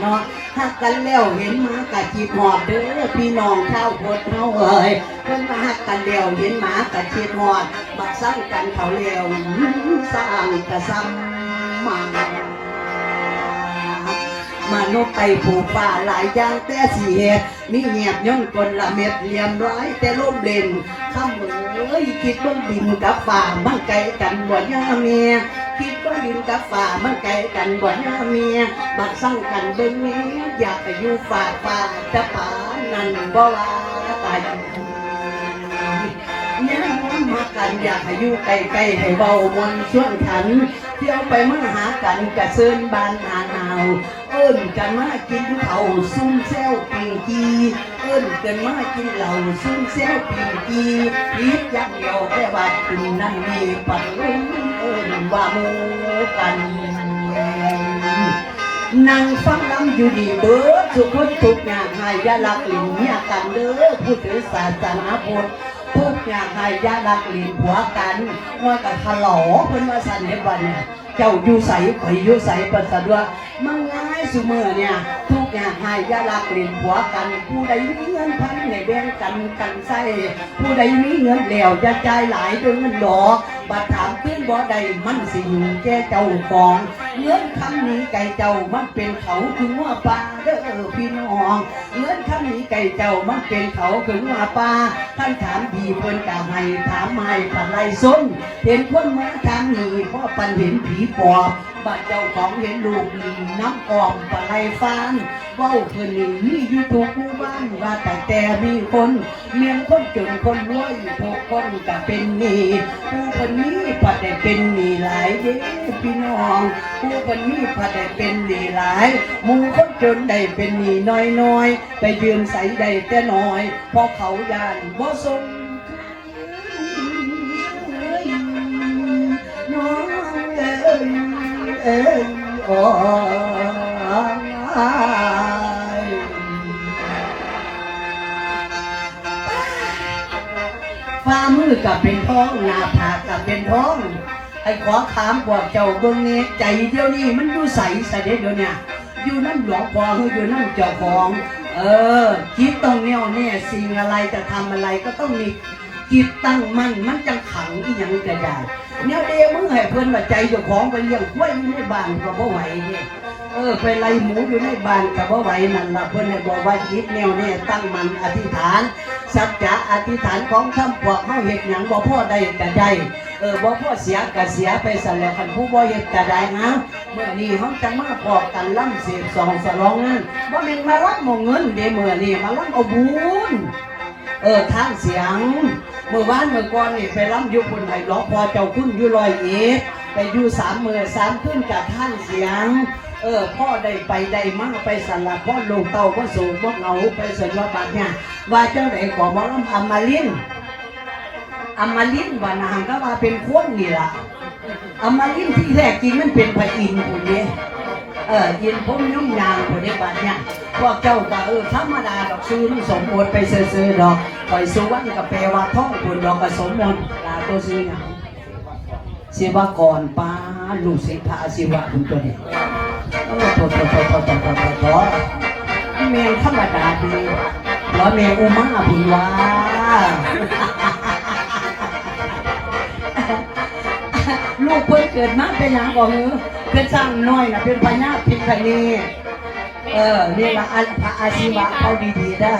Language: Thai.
เนาะหักกันแล้วเห็นหมากะจีบหอดเด้อพี่น้องชาวโพดเฮาเอ้ยเพิ่นมาหักกันแล้วเห็นหมากะจีบหอดบักสร้างกันเขาแล้วสร้างกะซ้ำมามนุษย์ไปผูกป่าหลายอย่างแต่สีเหตุมีเงียบย่นกลละเม็ดเหลี่ยมร้ายแต่ล่มเล่นข้ามเอ้ยคิดว่าดินกับฝ่ามันไกลกันบ่ยาเมีย คิดว่าดินกับฝ่ามันไกลกันบ่ยาเมียบักสั่งกันเบิ่งนี้อยากไปอยู่ฝ่าฝ่าจะป่านั่นบ่ว่าตายเนี่ยมากันอยากอยู่ใกลๆให้เบามวนช่วนขัน เที่ยวไปมาหากันกระเซินบานหาหนาวเอิ้นกันมากินเขาซุ่มแซวปิงกีเอิ้นกันมากินเหล้าซุ่มแซวปิงกีพีดยักเดียวแต่ว่ากินนั่นนี่ปัดลุงเอิ้น ว่าหมูกันนั่งฟังลำอยู่ดีเบิดสุขคนทุกอย่างหายยาลักลินเนี่ยกันเด้อผู้ถือศาสนาพุทธทุกอย่างหายยาลักลินผัวกันว่ากับทะเลาะเพิ่นว่าสันเดวันเนี่ยเจ้าอยู่ใสข่อยอยู่ใส่ปัสสาวะมันง่ายสุเมื่อเนี่ย ทุกอย่างหายยาลักลินผัวกัน ผู้ใดมีเงินพันในแบ่งกันกันใส่ผู้ใดมีเงินแล้วจะจ่ายหลายด้วยเงินดอกบัดถามขึ้น บ่ใดมันสิอยู่แก่เจ้าของ เงินคำนี้ไก่เจ้ามันเป็นเขาคือว่าปลาเด้อพี่น้องเงินคำนี้ไก่เจ้ามันเป็นเขาคือว่าปลาท่านถามดีเพิ่นกะให้ถามไม่ปันไรส้นเห็นคนมาทางนี้พราะปันเห็นผีปอบบัดเจ้าของเห็นลูกนี่น้ำออมปันไรฟานเว้าเพิ่นนี่มีอยู่ทุกหมู่บ้านว่าแต่แต่มีคนเมียงคนจนคนรวยทุกคนก็เป็นหนี้ผู้คนนี้ปัดได้เป็นหนี้หลายเด้อพี่น้องผูคนนี้พอได้เป็นหนีหลายหมูคนจนได้เป็นหนีน้อยน้อยไปยืมใส่ได้แต่น้อยเพราะเขายานบ่สมน้องเอ้ยเอ้ยโอ้ฝ่ามือกับเป็นท้องหน้าผากกับเป็นท้อง อ้ขอถามพวกเจ้าเบิ่งนี้ใจเดียวนี้มันอยู่ใสใสเด็เดี๋ยวเนี่ยอยู่นั่นหลวงพ่อคืออยู่นั่นเจ้าของ เออ คิดตรงเนี้ยเนี่ยสิ่งอะไรจะทำอะไรก็ต้องมีจิตตั้งมั่นมันจังขังอีหยังจะได้เนี่ยเดมึงให้เพิ่นว่าใจเจ้าของไปเลี้ยงกล้วยอยู่ในบ้านก็บ่ไหวเนี่ยเออไปไล่หมูอยู่ในบ้านก็บ่ไหวนั่นละเพิ่นให้บอกว่าจิตแนวเนี่ยตั้งมั่นอธิษฐานสัจจะอธิษฐานของคำพวกเฮาเฮ็ดหยังบ่พ่อได้ก็ได้ เออบ่พ่อเสียก็เสียไปสั่นแล้วคันผู้บ่เฮ็ดก็ได้นะเมื่อนี้เฮาจะมาพอกกันล่ำเสพสองสลองงานบ่แม่นมารับหมองเงินเด้มื้อนี้มารับเอาบุญเออทางเสียง เมื่อวานเมื่อก่อนนี่ไปรับอยู่พุ่นให้หลวงพ่อเจ้าคุณอยู่ร้อยเอ็ดไปอยู่สามมือสามคืนกับท่านเสียง เออพ่อได้ไปได้มาไปสลับพ่อลูกเตาพ่อสูงพ่อเงาไปสนว่าบัดเนี่ยว่าเจ้าไหนขอบ่ลำอำมาลิ้น อมลินว่านางก็ว่าเป็นคนนี่ล่ะอมลินที่แรกจริงมันเป็นพระอินทร์คนนี้เออยินผมยุ่งยางคนนี้บัดเนี่ยพวกเจ้าก็เออธรรมดาดอกซื้อนี่สมมติไปซื้อๆดอกปล่อยสุวรรณกับแปลว่าท่องคนดอกก็สมมติลาตัวซื้อหยังศิวกรป้าลูกศิษย์พระศิวะคุณตัวนี้โอ้โหโถโถโถโถโถโถโถเมนธรรมดาดีแล้วเมอุมาบุญว่า เพิ่นเกิดมาเป็นหยังบอกเออเป็นสร้างน้อยนะเป็นพญาพิคเนเออนี่ละอันพระอาชีวะเขาดีๆได้